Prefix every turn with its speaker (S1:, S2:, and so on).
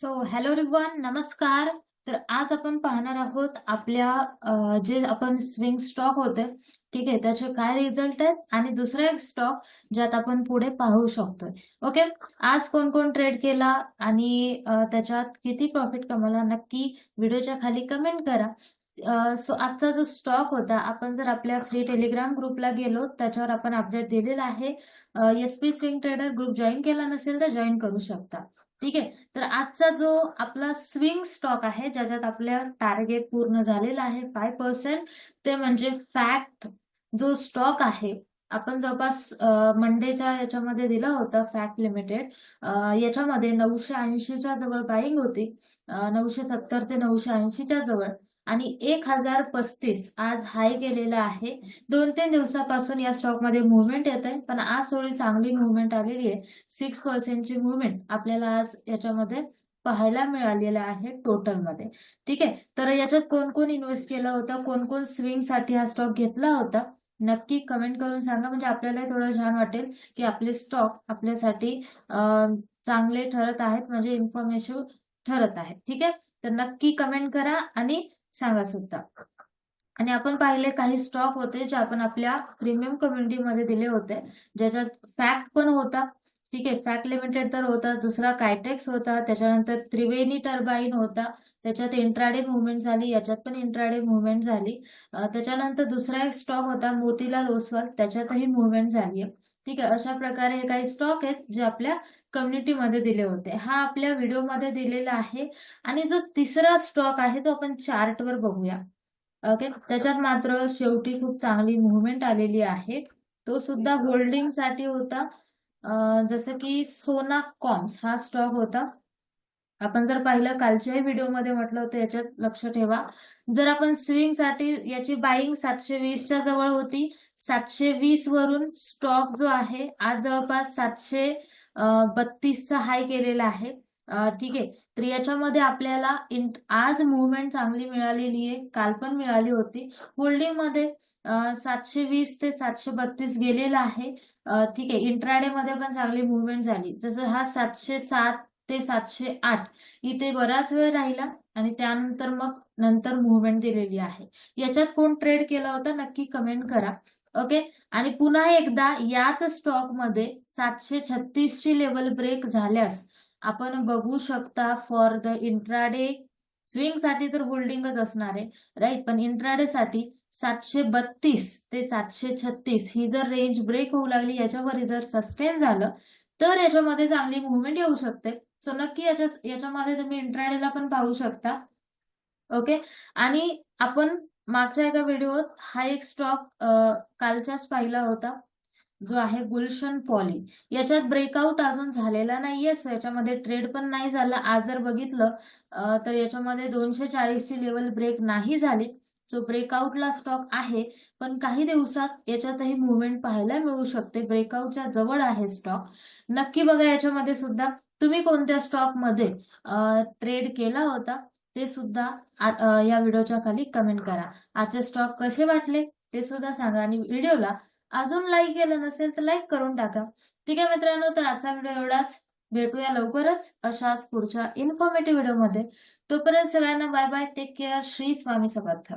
S1: So hello रिवन नमस्कार. तर आज आपण पाहणार आहोत आपल्या जे आपण स्विंग स्टॉक होते ठीक आहे त्याचे काय रिझल्ट आहेत आणि दुसरा एक स्टॉक ज्यात आपण पुढे पाहू शकतोय. ओके आज कोण कोण ट्रेड केला आणि त्याच्यात किती प्रॉफिट कमावला नक्की व्हिडिओच्या खाली कमेंट करा. सो आजचा जो स्टॉक होता आपण जर आपल्या फ्री टेलिग्राम ग्रुपला गेलो त्याच्यावर आपण अपडेट दिलेला आहे. S P swing trader group join केला नसेल तर जॉईन करू शकता. ठीक आहे? तर आजचा जो आपला स्विंग स्टॉक आहे ज्याच्यात आपल्या टार्गेट पूर्ण झालेला आहे फाय पर्सेंट ते म्हणजे फॅक्ट जो स्टॉक आहे आपण जवळपास मंडेच्या याच्यामध्ये दिला होता फॅक्ट लिमिटेड याच्यामध्ये नऊशे ऐंशीच्या जवळ बाईंग होती. नऊशे सत्तर ते नऊशे ऐंशीच्या जवळ. आणि एक हजार पस्तीस आज हाय गेलेला आहे. दोन तीन दिवसापासून या स्टॉकमध्ये मुवमेंट येत आहे. पण आज थोडी चांगली मुवमेंट आलेली आहे. सिक्स पर्सेंटची मुवमेंट आपल्याला आज याच्यामध्ये पाहायला मिळालेलं आहे टोटलमध्ये ठीक आहे? तर याच्यात कोण कोण इन्व्हेस्ट केला होता? कोण कोण स्विंगसाठी हा स्टॉक घेतला होता? नक्की कमेंट करून सांगा. म्हणजे आपल्याला थोडं छान वाटेल की आपले स्टॉक आपल्यासाठी चांगले ठरत आहेत. म्हणजे इन्फॉर्मेशन ठरत आहेत. ठीक आहे? तर नक्की कमेंट करा आणि सांगा सुद्धा. आणि आपण पाहिले काही स्टॉक होते जे आपण आपल्या प्रीमियम कम्युनिटीमध्ये दिले होते. ज्याच्यात फॅक्ट पण होता. ठीक आहे फॅक्ट लिमिटेड तर होता. दुसरा कायटेक्स होता. त्याच्यानंतर त्रिवेणी टर्बाईन होता. त्याच्यात इंट्राडे मुवमेंट झाली. याच्यात पण इंट्राडे मुवमेंट झाली. त्याच्यानंतर दुसरा एक स्टॉक होता मोतीलाल ओसवाल त्याच्यातही मुवमेंट झाली आहे ठीक आहे अशा प्रकारे हे काही स्टॉक आहेत जे आपल्या कम्युनिटीमध्ये दिले होते. हा आपल्या व्हिडिओमध्ये दिलेला आहे. आणि जो तिसरा स्टॉक आहे तो आपण चार्टवर बघूया. ओके त्याच्यात मात्र शेवटी खूप चांगली मुवमेंट आलेली आहे. तो सुद्धा होल्डिंगसाठी होता. जसं की सोना कॉम्स हा स्टॉक होता. आपण जर पाहिलं कालच्याही व्हिडिओमध्ये म्हटलं होतं याच्यात लक्ष ठेवा. जर आपण स्विंगसाठी याची बाईंग सातशे वीसच्या जवळ होती सातशे वीस वरून स्टॉक जो आहे आज जवळपास सातशे बत्तीसचा हाय केलेला आहे. ठीक आहे. तर याच्यामध्ये आपल्याला आज मुवमेंट चांगली मिळालेली आहे. काल पण मिळाली होती. होल्डिंगमध्ये सातशे वीस ते सातशे बत्तीस गेलेला आहे. ठीक आहे. इंट्राडे मध्ये पण चांगली मुवमेंट झाली. जसं हा सातशे सात ते सातशे आठ इथे बराच वेळ राहिला आणि त्यानंतर मग नंतर मुवमेंट दिलेली आहे. याच्यात कोण ट्रेड केला होता? नक्की कमेंट करा. ओके? आणि पुन्हा एकदा याच स्टॉकमध्ये सातशे छत्तीस ची लेवल ब्रेक झाल्यास आपण बघू शकता फॉर द इंट्राडे स्विंगसाठी तर होल्डिंगच असणार आहे राईट पण इंट्राडे साठी सातशे बत्तीस ते सातशे छत्तीस ही जर रेंज ब्रेक होऊ लागली याच्यावर जर सस्टेन झालं तर याच्यामध्ये चांगली मुवमेंट येऊ शकते. सो नक्की याच्या याच्यामध्ये तुम्ही इंट्राडेला पण पाहू शकता. ओके? आणि आपण मागच्या एका व्हिडिओत हा एक स्टॉक कालच्याच पाहिला होता जो आहे गुलशन पॉली. याच्यात ब्रेकआउट अजून झालेला नाहीये सो याच्यामध्ये ट्रेड पण नाही झाला. आज जर बघितलं तर याच्यामध्ये दोनशे चाळीसची लेवल ब्रेक नाही झाली. सो ब्रेकआउटला स्टॉक आहे पण काही दिवसात याच्यातही मुवमेंट पाहायला मिळू शकते. ब्रेकआउटच्या जवळ आहे स्टॉक. नक्की बघा याच्यामध्ये सुद्धा. तुम्ही कोणत्या स्टॉकमध्ये ट्रेड केला होता? ते सुद्धा या व्हिडिओच्या खाली कमेंट करा. आजचे स्टॉक कसे वाटले ते सुद्धा सांगा आणि व्हिडिओला अजून लाईक केलं नसेल तर लाईक करून टाका. ठीक आहे मित्रांनो तर आजचा व्हिडिओ एवढाच. भेटूया लवकरच अशाच पुढच्या इन्फॉर्मेटिव्ह व्हिडिओमध्ये तोपर्यंत सगळ्यांना bye bye take care Shri Swami Samarth.